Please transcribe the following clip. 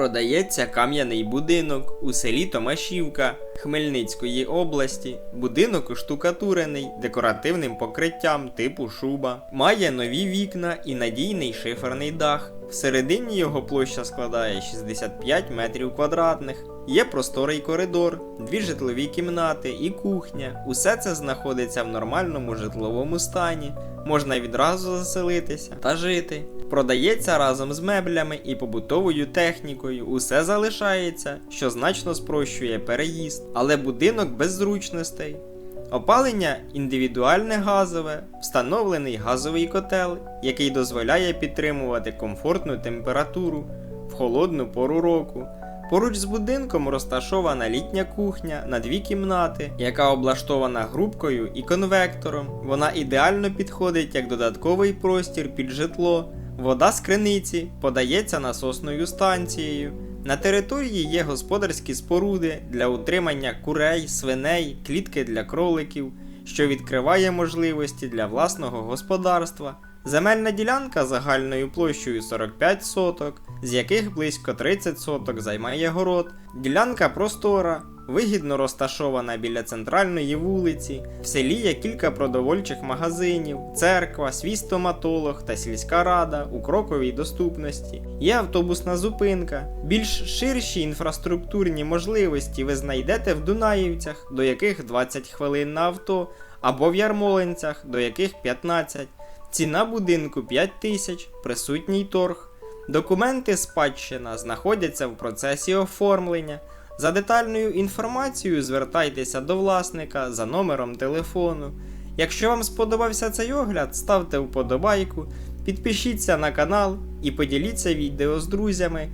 Продається кам'яний будинок у селі Томашівка Хмельницької області. Будинок оштукатурений декоративним покриттям типу шуба. Має нові вікна і надійний шиферний дах. Всередині його площа складає 65 метрів квадратних. Є просторий коридор, дві житлові кімнати і кухня. Усе це знаходиться в нормальному житловому стані. Можна відразу заселитися та жити. Продається разом з меблями і побутовою технікою. Усе залишається, що значно спрощує переїзд, але будинок без зручностей. Опалення індивідуальне газове, встановлений газовий котел, який дозволяє підтримувати комфортну температуру в холодну пору року. Поруч з будинком розташована літня кухня на дві кімнати, яка облаштована грубкою і конвектором. Вона ідеально підходить як додатковий простір під житло. Вода з криниці подається насосною станцією. На території є господарські споруди для утримання курей, свиней, клітки для кроликів, що відкриває можливості для власного господарства. Земельна ділянка загальною площею 45 соток, з яких близько 30 соток займає город. Ділянка простора, вигідно розташована біля центральної вулиці. В селі є кілька продовольчих магазинів, церква, свій стоматолог та сільська рада у кроковій доступності. Є автобусна зупинка. Більш ширші інфраструктурні можливості ви знайдете в Дунаївцях, до яких 20 хвилин на авто, або в Ярмолинцях, до яких 15. Ціна будинку 5 тисяч, присутній торг. Документи спадщина знаходяться в процесі оформлення. За детальною інформацією звертайтеся до власника за номером телефону. Якщо вам сподобався цей огляд, ставте вподобайку, підпишіться на канал і поділіться відео з друзями.